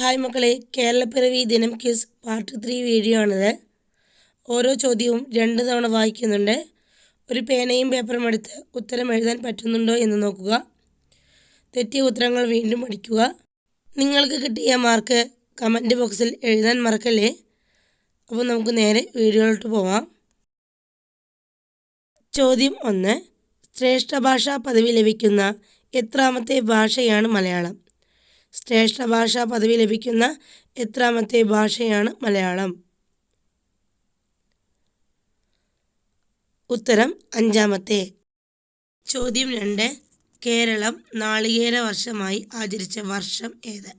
Hi മക്കളെ കേരളപ്പിറവി ദിനം quiz part three video ആണിത്. ഓരോ ചോദ്യവും രണ്ട് തവണ വായിക്കുന്നുണ്ട്. ഒരു പേനയും പേപ്പറും എടുത്ത് ഉത്തരം എഴുതാൻ പറ്റുന്നുണ്ടോ എന്ന് നോക്കുക. തെറ്റിയ ഉത്തരങ്ങൾ വീണ്ടും പഠിക്കുക. നിങ്ങൾക്ക് കിട്ടിയ മാർക്ക് കമന്റ് ബോക്സിൽ എഴുതാൻ മറക്കല്ലേ? അപ്പോൾ നമുക്ക് നേരെ വീഡിയോയിലോട്ട് പോവാം. ചോദ്യം ഒന്ന്. ശ്രേഷ്ഠ ഭാഷാ പദവി ലഭിക്കുന്ന എത്രാമത്തെ ഭാഷയാണ് മലയാളം? ശ്രേഷ്ഠ ഭാഷാ പദവി ലഭിക്കുന്ന എത്രാമത്തെ ഭാഷയാണ് മലയാളം. ഉത്തരം അഞ്ചാമത്തെ. ചോദ്യം രണ്ട്. കേരളം നാളികേര വർഷമായി ആചരിച്ച വർഷം ഏത്?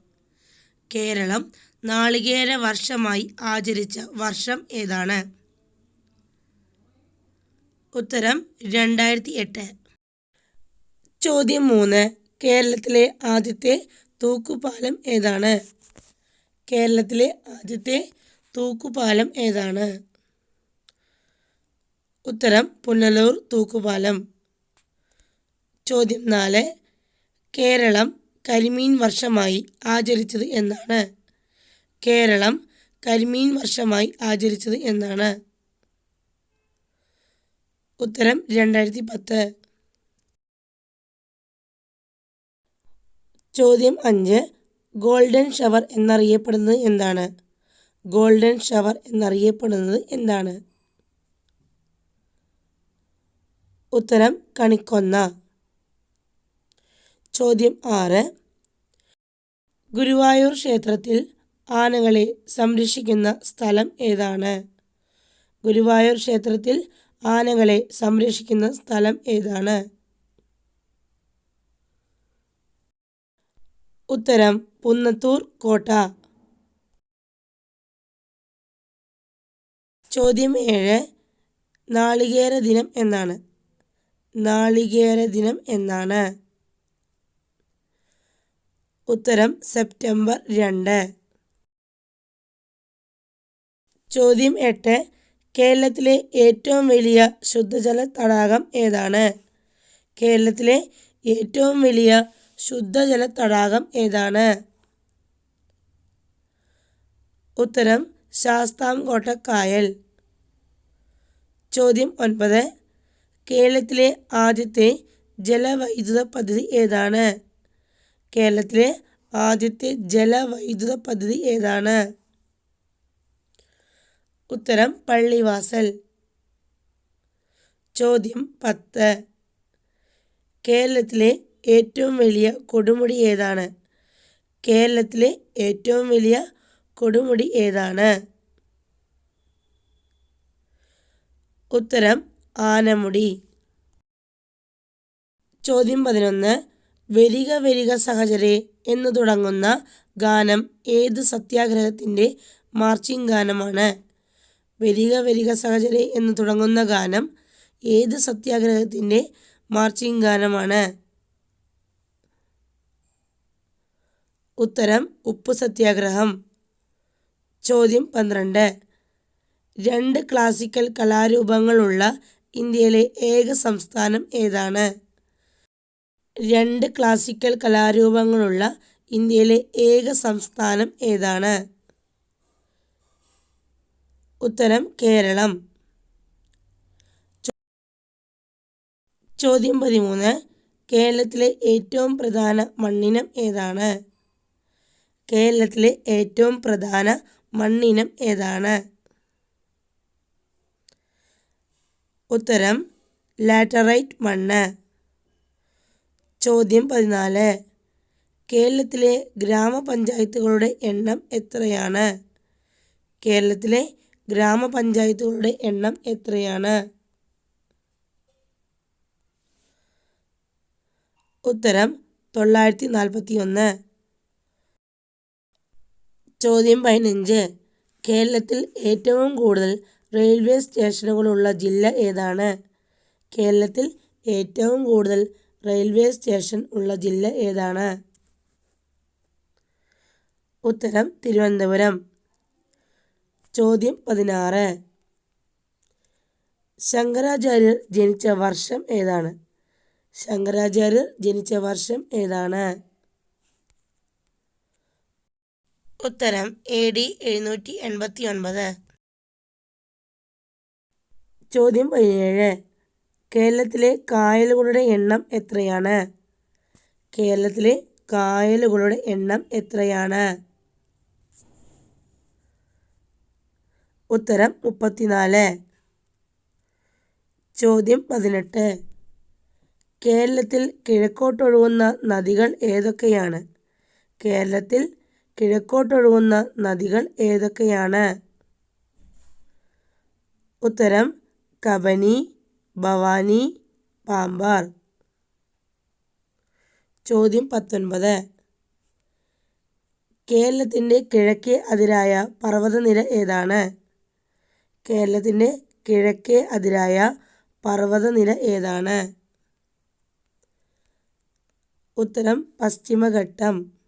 കേരളം നാളികേര വർഷമായി ആചരിച്ച വർഷം ഏതാണ്? ഉത്തരം രണ്ടായിരത്തി എട്ട്. ചോദ്യം മൂന്ന്. കേരളത്തിലെ ആദ്യത്തെ തൂക്കുപാലം ഏതാണ്? കേരളത്തിലെ ആദ്യത്തെ തൂക്കുപാലം ഏതാണ്? ഉത്തരം പുനലൂർ തൂക്കുപാലം. ചോദ്യം നാല് കേരളം കരിമീൻ വർഷമായി ആചരിച്ചത് എന്നാണ്. കേരളം കരിമീൻ വർഷമായി ആചരിച്ചത് എന്നാണ്. ഉത്തരം രണ്ടായിരത്തി പത്ത്. ചോദ്യം അഞ്ച്. ഗോൾഡൻ ഷവർ എന്നറിയപ്പെടുന്നത് എന്താണ്? ഗോൾഡൻ ഷവർ എന്നറിയപ്പെടുന്നത് എന്താണ്? ഉത്തരം കണിക്കൊന്ന. ചോദ്യം ആറ്. ഗുരുവായൂർ ക്ഷേത്രത്തിൽ ആനകളെ സംരക്ഷിക്കുന്ന സ്ഥലം ഏതാണ്? ഗുരുവായൂർ ക്ഷേത്രത്തിൽ ആനകളെ സംരക്ഷിക്കുന്ന സ്ഥലം ഏതാണ്? ഉത്തരം പുന്നത്തൂർ കോട്ട. ചോദ്യം ഏഴ്. നാളികേര ദിനം എന്നാണ്. നാളികേര ദിനം എന്നാണ്. ഉത്തരം സെപ്റ്റംബർ രണ്ട്. ചോദ്യം എട്ട്. കേരളത്തിലെ ഏറ്റവും വലിയ ശുദ്ധജല തടാകം ഏതാണ്? കേരളത്തിലെ ഏറ്റവും വലിയ ശുദ്ധജല തടാകം ഏതാണ്? ഉത്തരം ശാസ്താംകോട്ടക്കായൽ. ചോദ്യം ഒൻപത്. കേരളത്തിലെ ആദ്യത്തെ ജലവൈദ്യുത പദ്ധതി ഏതാണ്? കേരളത്തിലെ ആദ്യത്തെ ജലവൈദ്യുത പദ്ധതി ഏതാണ്? ഉത്തരം പള്ളിവാസൽ. ചോദ്യം പത്ത്. കേരളത്തിലെ ഏറ്റവും വലിയ കൊടുമുടി ഏതാണ്? കേരളത്തിലെ ഏറ്റവും വലിയ കൊടുമുടി ഏതാണ്? ഉത്തരം ആനമുടി. ചോദ്യം പതിനൊന്ന്. വരിക വരിക സഹചരെ എന്ന് തുടങ്ങുന്ന ഗാനം ഏത് സത്യാഗ്രഹത്തിന്റെ മാർച്ചിങ് ഗാനമാണ്? വരിക വരിക സഹചരെ എന്ന് തുടങ്ങുന്ന ഗാനം ഏത് സത്യാഗ്രഹത്തിന്റെ മാർച്ചിങ് ഗാനമാണ്? ഉത്തരം ഉപ്പ് സത്യാഗ്രഹം. ചോദ്യം പന്ത്രണ്ട്. രണ്ട് ക്ലാസിക്കൽ കലാരൂപങ്ങളുള്ള ഇന്ത്യയിലെ ഏക സംസ്ഥാനം ഏതാണ്? രണ്ട് ക്ലാസിക്കൽ കലാരൂപങ്ങളുള്ള ഇന്ത്യയിലെ ഏക സംസ്ഥാനം ഏതാണ്? ഉത്തരം കേരളം. ചോദ്യം പതിമൂന്ന്. കേരളത്തിലെ ഏറ്റവും പ്രധാന മണ്ണിനം ഏതാണ്? കേരളത്തിലെ ഏറ്റവും പ്രധാന മണ്ണിനം ഏതാണ്? ഉത്തരം ലാറ്ററൈറ്റ് മണ്ണ്. ചോദ്യം പതിനാല്. കേരളത്തിലെ ഗ്രാമപഞ്ചായത്തുകളുടെ എണ്ണം എത്രയാണ്? കേരളത്തിലെ ഗ്രാമപഞ്ചായത്തുകളുടെ എണ്ണം എത്രയാണ്? ഉത്തരം തൊള്ളായിരത്തി നാൽപ്പത്തി ഒന്ന് ചോദ്യം പതിനഞ്ച്. കേരളത്തിൽ ഏറ്റവും കൂടുതൽ റെയിൽവേ സ്റ്റേഷനുകളുള്ള ജില്ല ഏതാണ്? കേരളത്തിൽ ഏറ്റവും കൂടുതൽ റെയിൽവേ സ്റ്റേഷൻ ഉള്ള ജില്ല ഏതാണ്? ഉത്തരം തിരുവനന്തപുരം. ചോദ്യം പതിനാറ്. ശങ്കരാചാര്യർ ജനിച്ച വർഷം ഏതാണ്? ശങ്കരാചാര്യർ ജനിച്ച വർഷം ഏതാണ്? ഉത്തരം എ ഡി എഴുന്നൂറ്റി എൺപത്തി ഒൻപത് ചോദ്യം പതിനേഴ്. കേരളത്തിലെ കായലുകളുടെ എണ്ണം എത്രയാണ്? കേരളത്തിലെ കായലുകളുടെ എണ്ണം എത്രയാണ്? ഉത്തരം മുപ്പത്തിനാല്. ചോദ്യം പതിനെട്ട്. കേരളത്തിൽ കിഴക്കോട്ടൊഴുകുന്ന നദികൾ ഏതൊക്കെയാണ്? കേരളത്തിൽ കിഴക്കോട്ടൊഴുകുന്ന നദികൾ ഏതൊക്കെയാണ്? ഉത്തരം കബനി ഭവാനി പാമ്പാർ. ചോദ്യം പത്തൊൻപത്. കേരളത്തിന്റെ കിഴക്കേ അതിരായ പർവതനിര ഏതാണ്? കേരളത്തിന്റെ കിഴക്കേ അതിരായ പർവതനിര ഏതാണ്? ഉത്തരം പശ്ചിമഘട്ടം.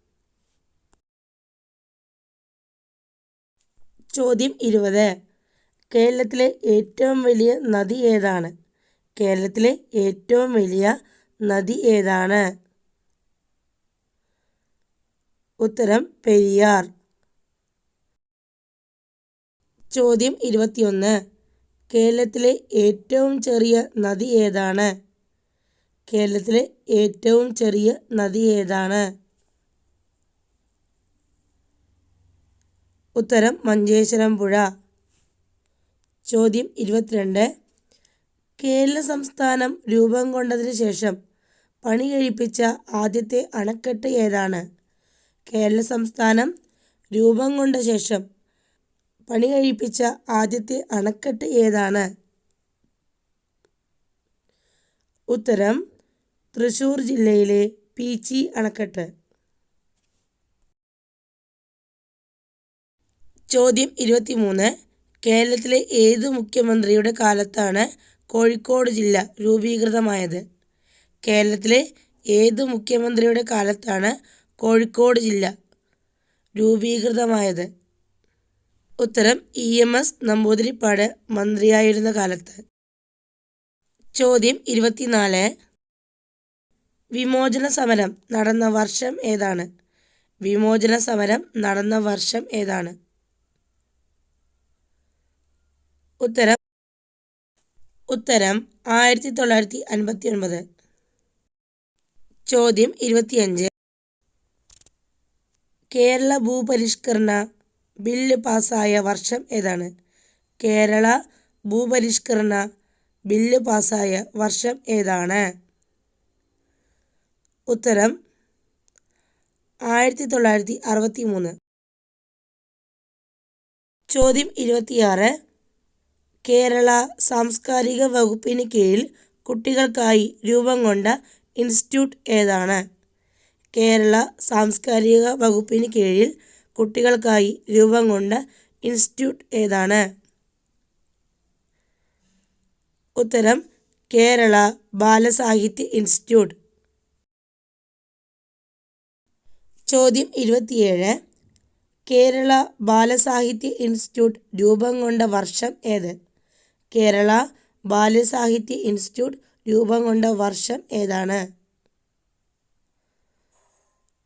ചോദ്യം ഇരുപത്. കേരളത്തിലെ ഏറ്റവും വലിയ നദി ഏതാണ്? കേരളത്തിലെ ഏറ്റവും വലിയ നദി ഏതാണ്? ഉത്തരം പെരിയാർ. ചോദ്യം ഇരുപത്തിയൊന്ന്. കേരളത്തിലെ ഏറ്റവും ചെറിയ നദി ഏതാണ്? കേരളത്തിലെ ഏറ്റവും ചെറിയ നദി ഏതാണ്? ഉത്തരം മഞ്ചേശ്വരം പുഴ. ചോദ്യം ഇരുപത്തിരണ്ട്. കേരള സംസ്ഥാനം രൂപം കൊണ്ടതിന് ശേഷം പണി കഴിപ്പിച്ച ആദ്യത്തെ അണക്കെട്ട് ഏതാണ്? കേരള സംസ്ഥാനം രൂപം കൊണ്ട ശേഷം പണി കഴിപ്പിച്ച ആദ്യത്തെ അണക്കെട്ട് ഏതാണ്? ഉത്തരം തൃശൂർ ജില്ലയിലെ പീച്ചി അണക്കെട്ട്. ചോദ്യം ഇരുപത്തിമൂന്ന്. കേരളത്തിലെ ഏത് മുഖ്യമന്ത്രിയുടെ കാലത്താണ് കോഴിക്കോട് ജില്ല രൂപീകൃതമായത്? കേരളത്തിലെ ഏത് മുഖ്യമന്ത്രിയുടെ കാലത്താണ് കോഴിക്കോട് ജില്ല രൂപീകൃതമായത്? ഉത്തരം ഇ എം എസ് നമ്പൂതിരിപ്പാട് മന്ത്രിയായിരുന്ന കാലത്ത്. ചോദ്യം ഇരുപത്തിനാല്. വിമോചന സമരം നടന്ന വർഷം ഏതാണ്? വിമോചന സമരം നടന്ന വർഷം ഏതാണ്? ഉത്തരം ഉത്തരം ആയിരത്തി തൊള്ളായിരത്തി അൻപത്തി ഒൻപത് ചോദ്യം ഇരുപത്തിയഞ്ച്. കേരള ഭൂപരിഷ്കരണ ബില്ല് പാസ്സായ വർഷം ഏതാണ്? കേരള ഭൂപരിഷ്കരണ ബില്ല് പാസ്സായ വർഷം ഏതാണ്? ഉത്തരം ആയിരത്തി തൊള്ളായിരത്തി അറുപത്തി മൂന്ന് ചോദ്യം ഇരുപത്തിയാറ്. കേരള സാംസ്കാരിക വകുപ്പിന് കീഴിൽ കുട്ടികൾക്കായി രൂപം കൊണ്ട ഇൻസ്റ്റിറ്റ്യൂട്ട് ഏതാണ്? കേരള സാംസ്കാരിക വകുപ്പിന് കീഴിൽ കുട്ടികൾക്കായി രൂപം കൊണ്ട ഇൻസ്റ്റിറ്റ്യൂട്ട് ഏതാണ്? ഉത്തരം കേരള ബാലസാഹിത്യ ഇൻസ്റ്റിറ്റ്യൂട്ട്. ചോദ്യം ഇരുപത്തിയേഴ്. കേരള ബാലസാഹിത്യ ഇൻസ്റ്റിറ്റ്യൂട്ട് രൂപം കൊണ്ട വർഷം ഏത്? കേരള ബാലസാഹിത്യ ഇൻസ്റ്റിറ്റ്യൂട്ട് രൂപം കൊണ്ട വർഷം ഏതാണ്?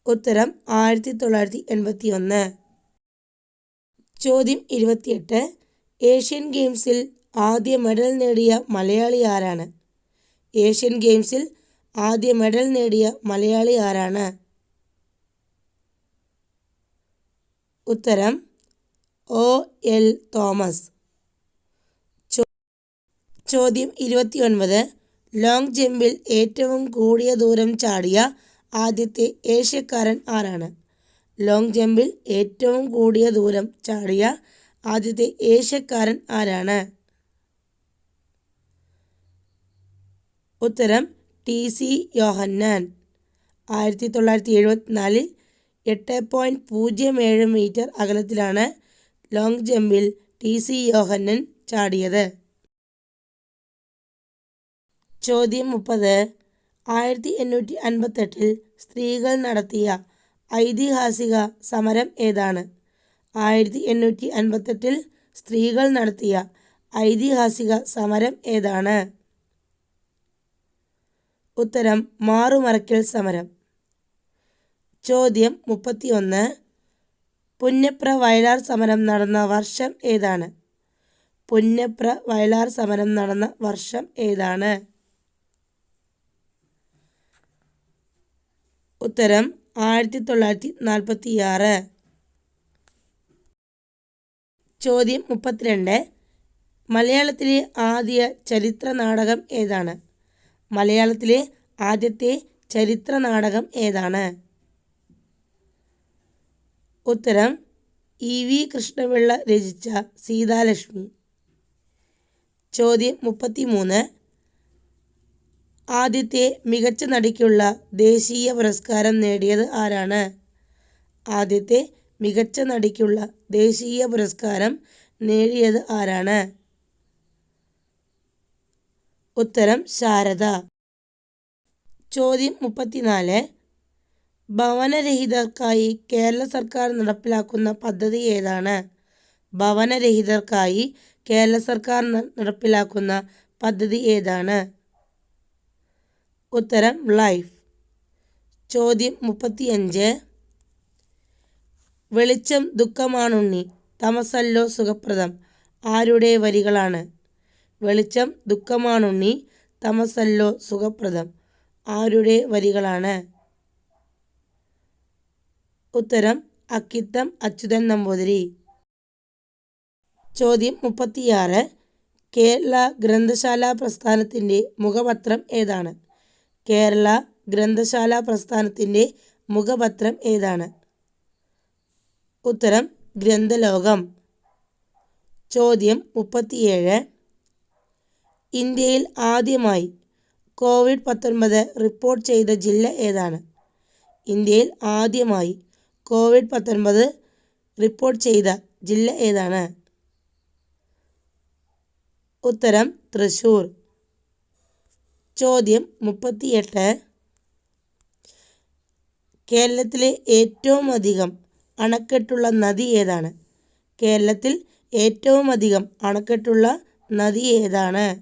ഉത്തരം ആയിരത്തി തൊള്ളായിരത്തി എൺപത്തി ഒന്ന് ചോദ്യം ഇരുപത്തിയെട്ട്. ഏഷ്യൻ ഗെയിംസിൽ ആദ്യ മെഡൽ നേടിയ മലയാളി ആരാണ്? ഏഷ്യൻ ഗെയിംസിൽ ആദ്യ മെഡൽ നേടിയ മലയാളി ആരാണ്? ഉത്തരം ഒ എൽ തോമസ്. ചോദ്യം ഇരുപത്തിയൊൻപത്. ലോങ് ജമ്പിൽ ഏറ്റവും കൂടിയ ദൂരം ചാടിയ ആദ്യത്തെ ഏഷ്യക്കാരൻ ആരാണ്? ലോങ് ജമ്പിൽ ഏറ്റവും കൂടിയ ദൂരം ചാടിയ ആദ്യത്തെ ഏഷ്യക്കാരൻ ആരാണ്? ഉത്തരം ടി സി യോഹന്നാൻ. ആയിരത്തി തൊള്ളായിരത്തി എഴുപത്തിനാലിൽ എട്ട് പോയിന്റ് പൂജ്യം ഏഴ് മീറ്റർ അകലത്തിലാണ് ലോങ് ജമ്പിൽ ടി സി യോഹന്നൻ ചാടിയത്. ചോദ്യം മുപ്പത്. ആയിരത്തി എണ്ണൂറ്റി അൻപത്തെട്ടിൽ സ്ത്രീകൾ നടത്തിയ ഐതിഹാസിക സമരം ഏതാണ്? ആയിരത്തി എണ്ണൂറ്റി അൻപത്തെട്ടിൽ സ്ത്രീകൾ നടത്തിയ ഐതിഹാസിക സമരം ഏതാണ്? ഉത്തരം മാറുമറയ്ക്കൽ സമരം. ചോദ്യം മുപ്പത്തിയൊന്ന്. പുന്നപ്ര വയലാർ സമരം നടന്ന വർഷം ഏതാണ്? പുന്നപ്ര വയലാർ സമരം നടന്ന വർഷം ഏതാണ്? ഉത്തരം ആയിരത്തി തൊള്ളായിരത്തി നാൽപ്പത്തി ആറ് ചോദ്യം മുപ്പത്തിരണ്ട്. മലയാളത്തിലെ ആദ്യ ചരിത്ര നാടകം ഏതാണ്? മലയാളത്തിലെ ആദ്യത്തെ ചരിത്ര നാടകം ഏതാണ്? ഉത്തരം ഇ വി കൃഷ്ണപിള്ള രചിച്ച സീതാലക്ഷ്മി. ചോദ്യം മുപ്പത്തിമൂന്ന്. ആദ്യത്തെ മികച്ച നടിക്കുള്ള ദേശീയ പുരസ്കാരം നേടിയത് ആരാണ്? ആദ്യത്തെ മികച്ച നടിക്കുള്ള ദേശീയ പുരസ്കാരം നേടിയത് ആരാണ്? ഉത്തരം ശാരദ. ചോദ്യം മുപ്പത്തിനാല്. ഭവനരഹിതർക്കായി കേരള സർക്കാർ നടപ്പിലാക്കുന്ന പദ്ധതി ഏതാണ്? ഭവനരഹിതർക്കായി കേരള സർക്കാർ നടപ്പിലാക്കുന്ന പദ്ധതി ഏതാണ്? ഉത്തരം ലൈഫ് ചോദ്യം മുപ്പത്തിയഞ്ച്. വെളിച്ചം ദുഃഖമാണുണ്ണി. തമസല്ലോ സുഖപ്രദം. ആരുടെ വരികളാണ്? വെളിച്ചം ദുഃഖമാണുണ്ണി. തമസല്ലോ സുഖപ്രദം. ആരുടെ വരികളാണ്? ഉത്തരം അക്കിത്തം അച്യുതൻ നമ്പൂതിരി. ചോദ്യം മുപ്പത്തിയാറ്. കേരള ഗ്രന്ഥശാല പ്രസ്ഥാനത്തിന്റെ മുഖപത്രം ഏതാണ്? കേരള ഗ്രന്ഥശാല പ്രസ്ഥാനത്തിന്റെ മുഖപത്രം ഏതാണ്? ഉത്തരം ഗ്രന്ഥലോകം. ചോദ്യം മുപ്പത്തിയേഴ്. ഇന്ത്യയിൽ ആദ്യമായി കോവിഡ് പത്തൊൻപത് റിപ്പോർട്ട് ചെയ്ത ജില്ല ഏതാണ്? ഇന്ത്യയിൽ ആദ്യമായി കോവിഡ് പത്തൊൻപത് റിപ്പോർട്ട് ചെയ്ത ജില്ല ഏതാണ്? ഉത്തരം തൃശ്ശൂർ ചോദ്യം മുപ്പത്തിയെട്ട്. കേരളത്തിലെ ഏറ്റവും അധികം അണക്കെട്ടുള്ള നദി ഏതാണ്? കേരളത്തിൽ ഏറ്റവും അധികം അണക്കെട്ടുള്ള നദി ഏതാണ്?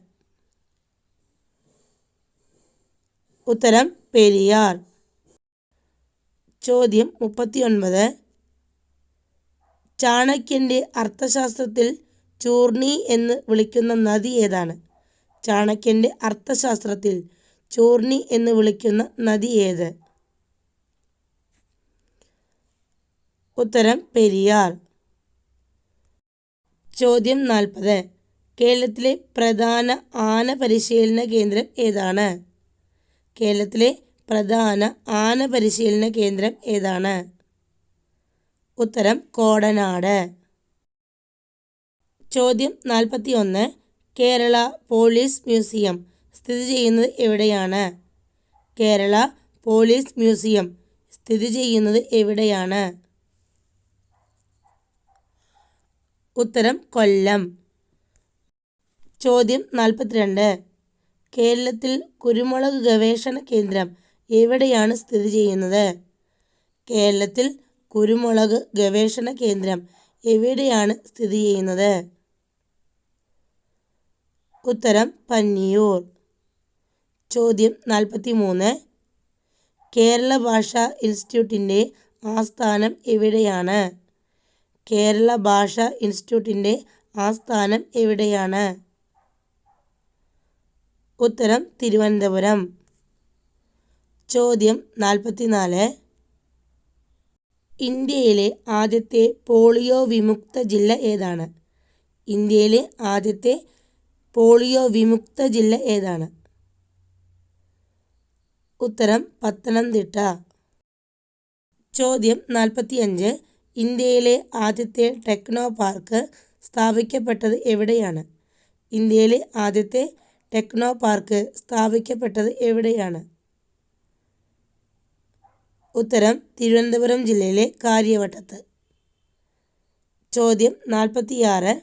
ഉത്തരം പെരിയാർ. ചോദ്യം മുപ്പത്തിയൊൻപത്. ചാണക്യന്റെ അർത്ഥശാസ്ത്രത്തിൽ ചൂർണി എന്ന് വിളിക്കുന്ന നദി ഏതാണ്? ചാണക്യന്റെ അർത്ഥശാസ്ത്രത്തിൽ ചൂർണി എന്ന് വിളിക്കുന്ന നദി ഏത്? ഉത്തരം പെരിയാർ. ചോദ്യം നാൽപ്പത്. കേരളത്തിലെ പ്രധാന ആന പരിശീലന കേന്ദ്രം ഏതാണ്? കേരളത്തിലെ പ്രധാന ആന പരിശീലന കേന്ദ്രം ഏതാണ്? ഉത്തരം കോടനാട്. ചോദ്യം നാൽപ്പത്തി ഒന്ന് കേരള പോലീസ് മ്യൂസിയം. സ്ഥിതി ചെയ്യുന്നത് എവിടെയാണ്? Kerala police museum. സ്ഥിതി ചെയ്യുന്നത് എവിടെയാണ്? ഉത്തരം കൊല്ലം. ചോദ്യം നാൽപ്പത്തിരണ്ട്. കേരളത്തിൽ കുരുമുളക് ഗവേഷണ കേന്ദ്രം എവിടെയാണ് സ്ഥിതി ചെയ്യുന്നത്? കേരളത്തിൽ കുരുമുളക് ഗവേഷണ കേന്ദ്രം എവിടെയാണ് സ്ഥിതി ചെയ്യുന്നത്? ഉത്തരം പന്നിയൂർ. ചോദ്യം നാൽപ്പത്തി മൂന്ന് കേരള ഭാഷാ ഇൻസ്റ്റിറ്റ്യൂട്ടിന്റെ ആസ്ഥാനം എവിടെയാണ്? കേരള ഭാഷാ ഇൻസ്റ്റിറ്റ്യൂട്ടിന്റെ ആസ്ഥാനം എവിടെയാണ്? ഉത്തരം തിരുവനന്തപുരം. ചോദ്യം നാൽപ്പത്തിനാല്. ഇന്ത്യയിലെ ആദ്യത്തെ പോളിയോ വിമുക്ത ജില്ല ഏതാണ്? ഇന്ത്യയിലെ ആദ്യത്തെ പോളിയോ വിമുക്ത ജില്ല ഏതാണ്? ഉത്തരം പത്തനംതിട്ട. ചോദ്യം നാൽപ്പത്തിയഞ്ച് ഇന്ത്യയിലെ ആദ്യത്തെ ടെക്നോ പാർക്ക് സ്ഥാപിക്കപ്പെട്ടത് എവിടെയാണ്? ഇന്ത്യയിലെ ആദ്യത്തെ ടെക്നോ പാർക്ക് സ്ഥാപിക്കപ്പെട്ടത് എവിടെയാണ്? ഉത്തരം തിരുവനന്തപുരം ജില്ലയിലെ കാര്യവട്ടത്ത്. ചോദ്യം നാൽപ്പത്തിയാറ്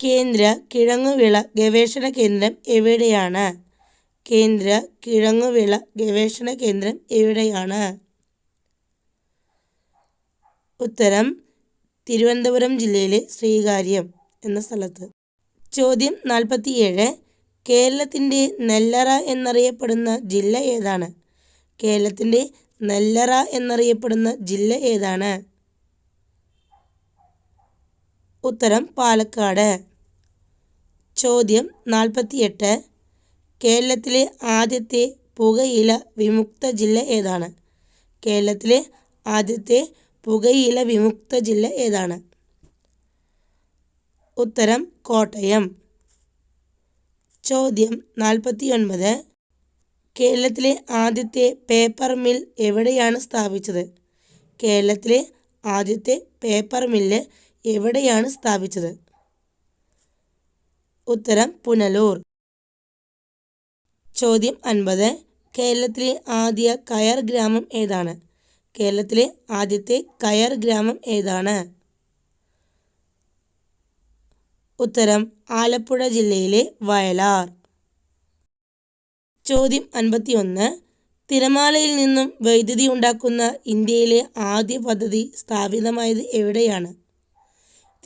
കേന്ദ്ര കിഴങ്ങുവിള ഗവേഷണ കേന്ദ്രം എവിടെയാണ്? കേന്ദ്ര കിഴങ്ങുവിള ഗവേഷണ കേന്ദ്രം എവിടെയാണ്? ഉത്തരം തിരുവനന്തപുരം ജില്ലയിലെ ശ്രീകാര്യം എന്ന സ്ഥലത്ത്. ചോദ്യം നാൽപ്പത്തിയേഴ് കേരളത്തിന്റെ നെല്ലറ എന്നറിയപ്പെടുന്ന ജില്ല ഏതാണ്? കേരളത്തിന്റെ നെല്ലറ എന്നറിയപ്പെടുന്ന ജില്ല ഏതാണ്? ഉത്തരം പാലക്കാട്. ചോദ്യം നാൽപ്പത്തിയെട്ട് കേരളത്തിലെ ആദ്യത്തെ പുകയില വിമുക്ത ജില്ല ഏതാണ്? കേരളത്തിലെ ആദ്യത്തെ പുകയില വിമുക്ത ജില്ല ഏതാണ്? ഉത്തരം കോട്ടയം. ചോദ്യം നാൽപ്പത്തിയൊൻപത് കേരളത്തിലെ ആദ്യത്തെ പേപ്പർ മിൽ എവിടെയാണ് സ്ഥാപിച്ചത്? കേരളത്തിലെ ആദ്യത്തെ പേപ്പർ മില്ല് എവിടെയാണ് സ്ഥാപിച്ചത്? ഉത്തരം പുനലൂർ. ചോദ്യം അൻപത്. കേരളത്തിലെ ആദ്യ കയർ ഗ്രാമം ഏതാണ്? കേരളത്തിലെ ആദ്യത്തെ കയർ ഗ്രാമം ഏതാണ്? ഉത്തരം ആലപ്പുഴ ജില്ലയിലെ വയലാർ. ചോദ്യം അൻപത്തിയൊന്ന്. തിരമാലയിൽ നിന്നും വൈദ്യുതി ഉണ്ടാക്കുന്ന ഇന്ത്യയിലെ ആദ്യ പദ്ധതി സ്ഥാപിതമായത് എവിടെയാണ്?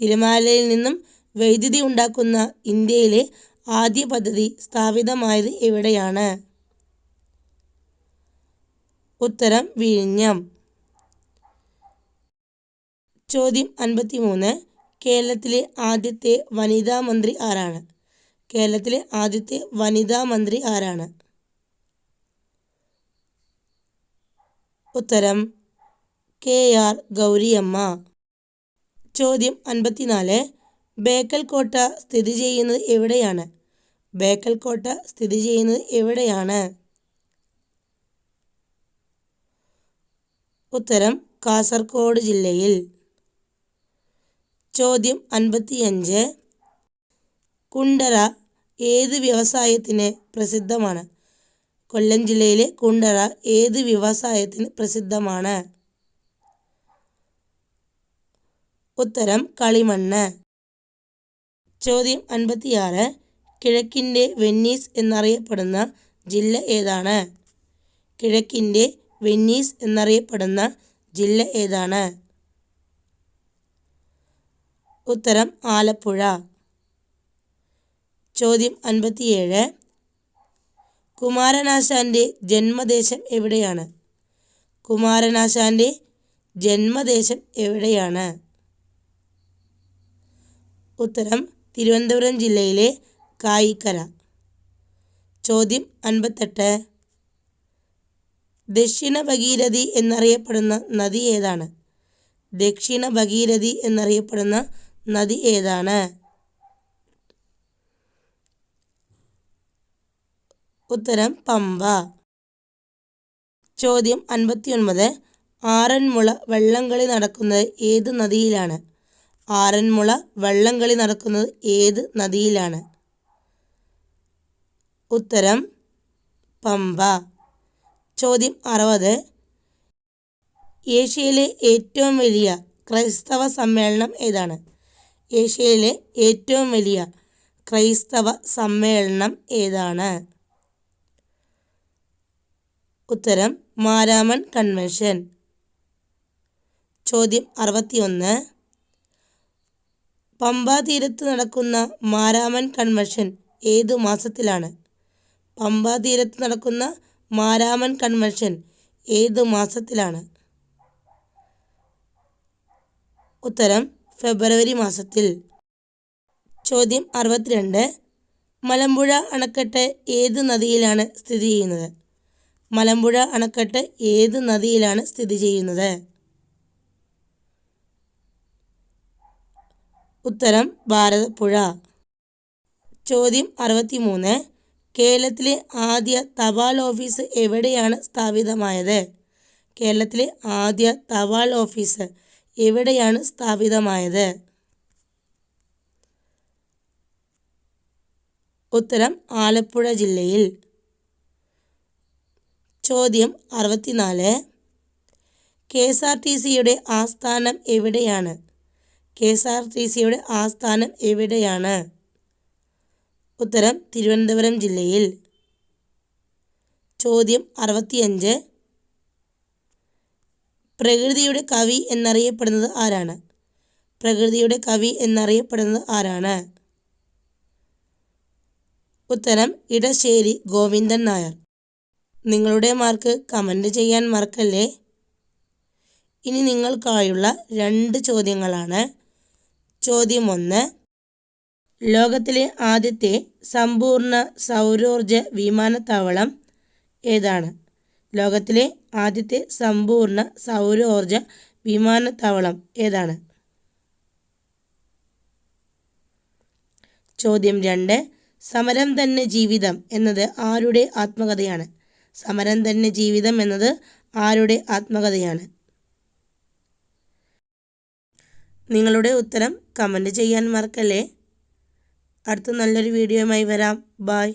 തിരമാലയിൽ നിന്നും വൈദ്യുതി ഉണ്ടാക്കുന്ന ഇന്ത്യയിലെ ആദ്യ പദ്ധതി സ്ഥാപിതമായത് എവിടെയാണ്? ഉത്തരം വിഴിഞ്ഞം. ചോദ്യം അൻപത്തി മൂന്ന് കേരളത്തിലെ ആദ്യത്തെ വനിതാ മന്ത്രി ആരാണ്? കേരളത്തിലെ ആദ്യത്തെ വനിതാ മന്ത്രി ആരാണ്? ഉത്തരം കെ ആർ ഗൗരിയമ്മ. ചോദ്യം അൻപത്തിനാല്. ബേക്കൽ കോട്ട സ്ഥിതി ചെയ്യുന്നത് എവിടെയാണ്? ബേക്കൽ കോട്ട സ്ഥിതി ചെയ്യുന്നത് എവിടെയാണ്? ഉത്തരം കാസർഗോഡ് ജില്ലയിൽ. ചോദ്യം അൻപത്തിയഞ്ച്. കുണ്ടറ ഏത് വ്യവസായത്തിന് പ്രസിദ്ധമാണ്? കൊല്ലം ജില്ലയിലെ കുണ്ടറ ഏത് വ്യവസായത്തിന് പ്രസിദ്ധമാണ്? ഉത്തരം കളിമണ്ണ്. ചോദ്യം അൻപത്തിയാറ്. കിഴക്കിന്റെ വെന്നീസ് എന്നറിയപ്പെടുന്ന ജില്ല ഏതാണ്? കിഴക്കിന്റെ വെന്നീസ് എന്നറിയപ്പെടുന്ന ജില്ല ഏതാണ്? ഉത്തരം ആലപ്പുഴ. ചോദ്യം അൻപത്തിയേഴ്. കുമാരനാശാന്റെ ജന്മദേശം എവിടെയാണ്? കുമാരനാശാന്റെ ജന്മദേശം എവിടെയാണ്? ഉത്തരം തിരുവനന്തപുരം ജില്ലയിലെ കായിക്കര. ചോദ്യം അൻപത്തെട്ട്. ദക്ഷിണ ഭഗീരഥി എന്നറിയപ്പെടുന്ന നദി ഏതാണ്? ദക്ഷിണ ഭഗീരഥി എന്നറിയപ്പെടുന്ന നദി ഏതാണ്? ഉത്തരം പമ്പ. ചോദ്യം അൻപത്തിയൊൻപത്. ആറന്മുള വള്ളംകളി നടക്കുന്നത് ഏത് നദിയിലാണ്? ആറന്മുള വള്ളംകളി നടക്കുന്നത് ഏത് നദിയിലാണ്? ഉത്തരം പമ്പ. ചോദ്യം അറുപത്. ഏഷ്യയിലെ ഏറ്റവും വലിയ ക്രൈസ്തവ സമ്മേളനം ഏതാണ്? ഏഷ്യയിലെ ഏറ്റവും വലിയ ക്രൈസ്തവ സമ്മേളനം ഏതാണ്? ഉത്തരം മാരാമൺ കൺവെൻഷൻ. ചോദ്യം അറുപത്തിയൊന്ന്. പമ്പാ തീരത്ത് നടക്കുന്ന മാരാമൻ കൺവെൻഷൻ ഏതു മാസത്തിലാണ്? പമ്പാതീരത്ത് നടക്കുന്ന മാരാമൻ കൺവെൻഷൻ ഏതു മാസത്തിലാണ്? ഉത്തരം ഫെബ്രുവരി മാസത്തിൽ. ചോദ്യം അറുപത്തിരണ്ട്. മലമ്പുഴ അണക്കെട്ട് ഏത് നദിയിലാണ് സ്ഥിതി ചെയ്യുന്നത്? മലമ്പുഴ അണക്കെട്ട് ഏത് നദിയിലാണ് സ്ഥിതി ചെയ്യുന്നത്? ഉത്തരം ഭാരതപ്പുഴ. ചോദ്യം അറുപത്തിമൂന്ന്. കേരളത്തിലെ ആദ്യ തപാൽ ഓഫീസ് എവിടെയാണ് സ്ഥാപിതമായത്? കേരളത്തിലെ ആദ്യ തപാൽ ഓഫീസ് എവിടെയാണ് സ്ഥാപിതമായത്? ഉത്തരം ആലപ്പുഴ ജില്ലയിൽ. ചോദ്യം അറുപത്തിനാല്. കെ എസ് ആർ ടി സിയുടെ ആസ്ഥാനം എവിടെയാണ്? കെ എസ് ആർ ടി സിയുടെ ആസ്ഥാനം എവിടെയാണ്? ഉത്തരം തിരുവനന്തപുരം ജില്ലയിൽ. ചോദ്യം അറുപത്തിയഞ്ച്. പ്രകൃതിയുടെ കവി എന്നറിയപ്പെടുന്നത് ആരാണ്? പ്രകൃതിയുടെ കവി എന്നറിയപ്പെടുന്നത് ആരാണ്? ഉത്തരം ഇടശ്ശേരി ഗോവിന്ദൻ നായർ. നിങ്ങളുടെ മാർക്ക് കമന്റ് ചെയ്യാൻ മറക്കല്ലേ? ഇനി നിങ്ങൾക്കായുള്ള രണ്ട് ചോദ്യങ്ങളാണ്. ചോദ്യം ഒന്ന് ലോകത്തിലെ ആദ്യത്തെ സമ്പൂർണ സൗരോർജ വിമാനത്താവളം ഏതാണ്? ലോകത്തിലെ ആദ്യത്തെ സമ്പൂർണ സൗരോർജ വിമാനത്താവളം ഏതാണ്? ചോദ്യം രണ്ട്. സമരം തന്നെ ജീവിതം എന്നത് ആരുടെ ആത്മകഥയാണ്? സമരം തന്നെ ജീവിതം എന്നത് ആരുടെ ആത്മകഥയാണ്? നിങ്ങളുടെ ഉത്തരം കമന്റ് ചെയ്യാൻ മറക്കല്ലേ. അടുത്ത നല്ലൊരു വീഡിയോയുമായി വരാം. ബായ്